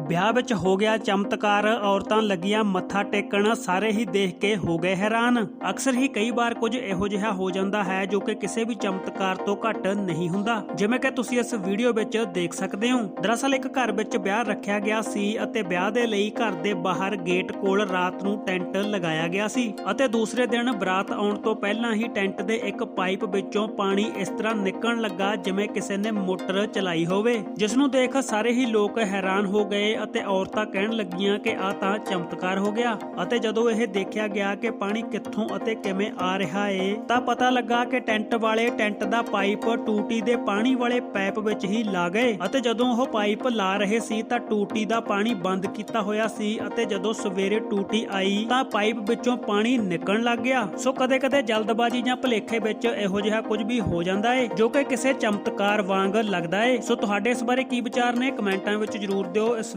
ਵਿਆਹ ਵਿੱਚ ਹੋ ਗਿਆ ਚਮਤਕਾਰ, ਔਰਤਾਂ ਲੱਗੀਆਂ ਮੱਥਾ ਟੇਕਣ, ਸਾਰੇ ਹੀ ਦੇਖ ਕੇ ਹੋ ਗਏ ਹੈਰਾਨ। ਅਕਸਰ ਹੀ ਕਈ ਵਾਰ ਕੁਝ ਇਹੋ ਜਿਹਾ ਹੋ ਜਾਂਦਾ ਹੈ ਜੋ ਕਿ ਕਿਸੇ ਵੀ ਚਮਤਕਾਰ ਤੋਂ ਘੱਟ ਨਹੀਂ ਹੁੰਦਾ, ਜਿਵੇਂ ਕਿ ਤੁਸੀਂ ਇਸ ਵੀਡੀਓ ਵਿੱਚ ਦੇਖ ਸਕਦੇ ਹੋ। ਦਰਅਸਲ ਇੱਕ ਘਰ ਵਿੱਚ ਵਿਆਹ ਰੱਖਿਆ ਗਿਆ ਸੀ ਅਤੇ ਵਿਆਹ ਦੇ ਲਈ ਘਰ ਦੇ ਬਾਹਰ ਗੇਟ ਕੋਲ ਰਾਤ ਨੂੰ ਟੈਂਟ ਲਗਾਇਆ ਗਿਆ ਸੀ ਅਤੇ ਦੂਸਰੇ ਦਿਨ ਬਰਾਤ ਆਉਣ ਤੋਂ ਪਹਿਲਾਂ ਹੀ ਟੈਂਟ ਦੇ ਇੱਕ ਪਾਈਪ ਵਿੱਚੋਂ ਪਾਣੀ ਇਸ ਤਰ੍ਹਾਂ ਨਿਕਲਣ ਲੱਗਾ ਜਿਵੇਂ ਕਿਸੇ ਨੇ ਮੋਟਰ ਚਲਾਈ ਹੋਵੇ, ਜਿਸ ਨੂੰ ਦੇਖ ਸਾਰੇ ਹੀ ਲੋਕ ਹੈਰਾਨ ਹੋ ਗਏ ਅਤੇ ਔਰਤਾਂ ਕਹਿਣ ਲੱਗੀਆਂ ਕਿ ਆ ਤਾਂ ਚਮਤਕਾਰ ਹੋ ਗਿਆ। ਅਤੇ ਜਦੋਂ ਇਹ ਦੇਖਿਆ ਗਿਆ ਕਿ ਪਾਣੀ ਕਿੱਥੋਂ ਅਤੇ ਕਿਵੇਂ ਆ ਰਿਹਾ ਏ, ਤਾਂ ਪਤਾ ਲੱਗਾ ਕਿ ਟੈਂਟ ਵਾਲੇ ਟੈਂਟ ਦਾ ਪਾਈਪ ਟੂਟੀ ਦੇ ਪਾਣੀ ਵਾਲੇ ਪਾਈਪ ਵਿੱਚ ਹੀ ਲਾ ਗਏ। ਅਤੇ ਜਦੋਂ ਉਹ ਪਾਈਪ ਲਾ ਰਹੇ ਸੀ, ਤਾਂ ਟੂਟੀ ਦਾ ਪਾਣੀ ਬੰਦ ਕੀਤਾ ਹੋਇਆ ਸੀ ਅਤੇ ਜਦੋਂ ਸਵੇਰੇ ਟੂਟੀ ਆਈ, ਤਾਂ ਪਾਈਪ ਵਿੱਚੋਂ ਪਾਣੀ ਨਿਕਲਣ ਲੱਗ ਗਿਆ। ਸੋ ਕਦੇ-ਕਦੇ ਜਲਦਬਾਜ਼ੀ ਜਾਂ ਭੁਲੇਖੇ ਵਿੱਚ ਇਹੋ ਜਿਹਾ ਕੁਝ ਵੀ ਹੋ ਜਾਂਦਾ ਏ, ਜੋ ਕਿ ਕਿਸੇ ਚਮਤਕਾਰ ਵਾਂਗ ਲੱਗਦਾ ਏ। ਸੋ ਤੁਹਾਡੇ ਇਸ ਬਾਰੇ ਕੀ ਵਿਚਾਰ ਨੇ, ਕਮੈਂਟਾਂ ਵਿੱਚ ਜਰੂਰ ਦਿਓ। ਇਸ